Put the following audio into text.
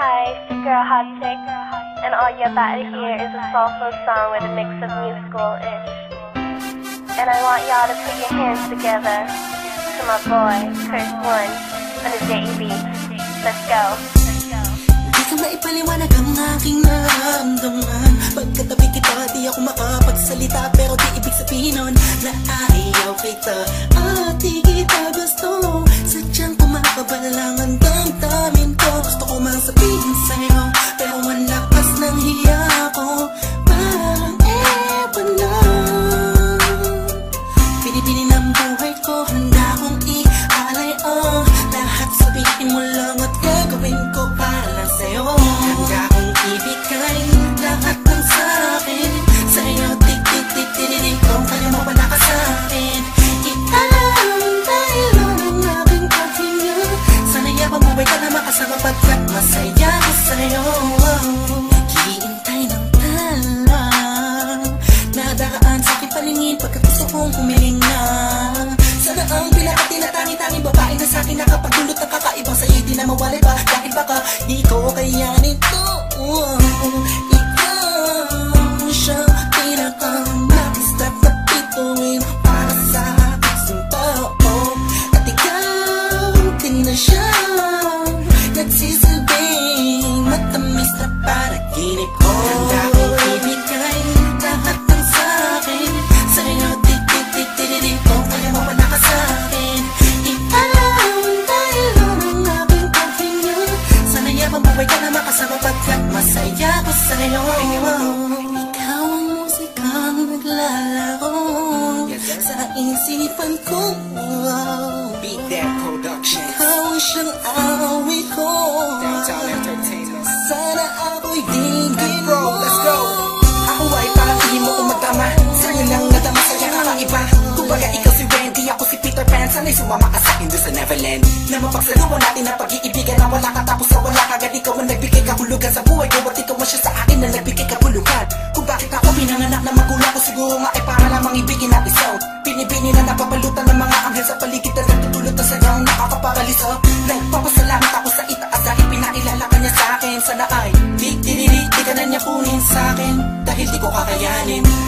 Hi, girl Hot Chick, and all you're about to hear is a soulful song with a mix of musical-ish. And I want y'all to put your hands together to my boy, Chris One, on the JEB. Let's go. Di ka maipaliwanag ang aking nararamdaman Pagkatabi kita, di ako makapagsalita Pero di ibig sabihin nun na ayaw kita At di kita gusto Sadyang kumakabalang ang ka na makasama Pagkat masaya ko sa'yo. Hihintay ng talang Nadaraan sa aking palingin Pagkat gusto kong humiling na Sana ang pinakati na tangi-tangi Babae na sa akin nakapagdulot ng kakaibang sa'yo Di na mawalay ba Dahil baka di ko kayanin to. Ikaw siya pinakamagis na pituin Para sa aking sintao At Ka na makasama Pagkat masaya ko sa'yo. Ikaw ang musikang naglalaro. Sa isipan ko Beat That Production. Ikaw ang siyang awit ko. Downtown Entertainment. Sana ako'y digin Bro, let's go. Ako ay parang hindi mo umatama. Sa'yo lang nadama sa'yo kakaiba Kumbaga ikaw si Wendy, ako si Peter Pan. Sana'y sumama ka sa'kin doon sa Neverland. Na mapagsaluhan natin ang pag-iibigan Na wala ka tapos na wala ka ikaw ang nagbigay kabulugan sa buhay ko At ikaw ang siya sa akin na nagbigay kabulugan Kung bakit ako pinanganak na magulang ko Siguro nga ay para lamang ibigin na isaw. Pinibini na napapalutan ng mga anghel Sa paligid na nagtutulot na sayaw Nakakaparalisa oh. Nagpapasalamat ako sa itaas Dahil pinakilala ka niya sa akin. Sana ay di, di, di, di, di ka na niya kunin sa akin Dahil di ko kakayanin.